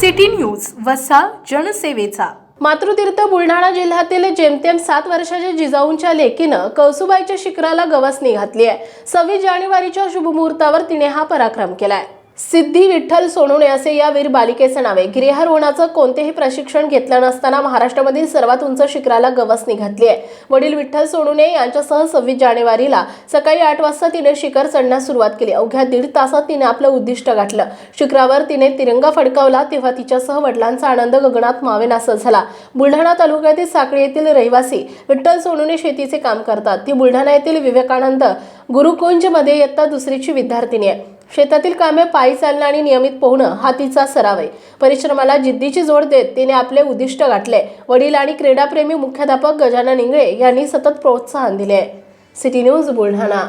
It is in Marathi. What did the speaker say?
सिटी न्यूज वसा जनसेवेचा. मातृतीर्थ बुलढाणा जिल्ह्यातील जेमतेम सात वर्षाच्या जिजाऊंच्या लेकीनं कौसुबाईच्या शिखराला गवसणी घातली आहे सव्वीस जानेवारीच्या शुभमुहूर्तावर तिने हा पराक्रम केलाय. सिद्धी विठ्ठल सोनुणे असे या वीर बालिकेचं नाव. आहे गिर्यारोहणाचं कोणतेही प्रशिक्षण घेतलं नसताना महाराष्ट्रामधील सर्वात उंच शिखराला गवसणी घातली आहे. वडील विठ्ठल सोनुणे यांच्यासह सव्वीस जानेवारीला सकाळी आठ वाजता तिने शिखर चढण्यास सुरुवात केली. अवघ्या दीड तासात तिने आपलं उद्दिष्ट गाठलं. शिखरावर तिने तिरंगा फडकावला तेव्हा तिच्यासह वडिलांचा आनंद गगनात मावेनासा झाला. बुलढाणा तालुक्यातील साखळी येथील रहिवासी विठ्ठल सोनुणे शेतीचे काम करतात. ती बुलढाणा येथील विवेकानंद गुरुकुंजमध्ये इयत्ता दुसरीची विद्यार्थिनी आहे. शेतातील कामे पायी चालणं आणि नियमित पोहणं हा तिचा सराव आहे परिश्रमाला जिद्दीची जोड देत तिने आपले उद्दिष्ट गाठले. वडील आणि क्रीडाप्रेमी मुख्याध्यापक गजानन इंगळे यांनी सतत प्रोत्साहन दिले. City news Buldhana.